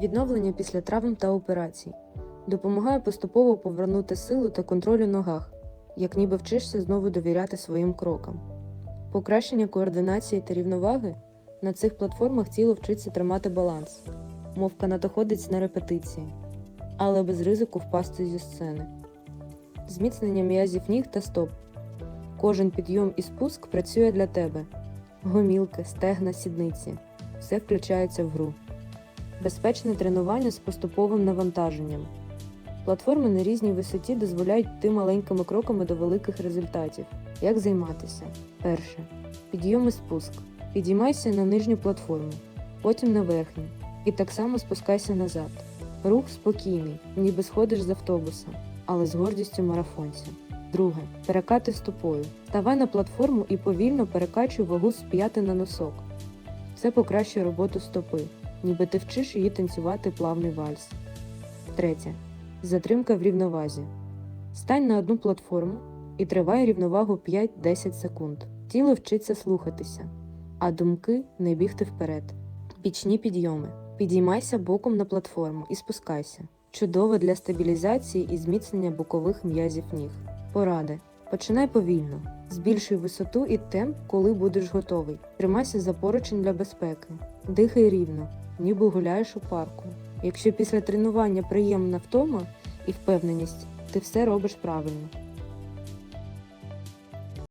Відновлення після травм та операцій допомагає поступово повернути силу та контроль у ногах, як ніби вчишся знову довіряти своїм крокам. Покращення координації та рівноваги на цих платформах тіло вчиться тримати баланс, мов канатоходець на репетиції, але без ризику впасти зі сцени. Зміцнення м'язів ніг та стоп. Кожен підйом і спуск працює для тебе. Гомілки, стегна, сідниці все включається в гру. Безпечне тренування з поступовим навантаженням. Платформи на різній висоті дозволяють йти маленькими кроками до великих результатів. Як займатися? Перше. Підйом і спуск. Підіймайся на нижню платформу, потім на верхню. І так само спускайся назад. Рух спокійний, ніби сходиш з автобуса, але з гордістю марафонця. Друге. Перекати стопою. Ставай на платформу і повільно перекачуй вагу з п'яти на носок. Це покращує роботу стопи, ніби ти вчиш її танцювати плавний вальс. Третє. Затримка в рівновазі. Стань на одну платформу і тривай рівновагу 5-10 секунд. Тіло вчиться слухатися, а думки не бігти вперед. Бічні підйоми. Підіймайся боком на платформу і спускайся. Чудово для стабілізації і зміцнення бокових м'язів ніг. Поради. Починай повільно. Збільшуй висоту і темп, коли будеш готовий. Тримайся за поручень для безпеки. Дихай рівно, ніби гуляєш у парку. Якщо після тренування приємна втома і впевненість, ти все робиш правильно.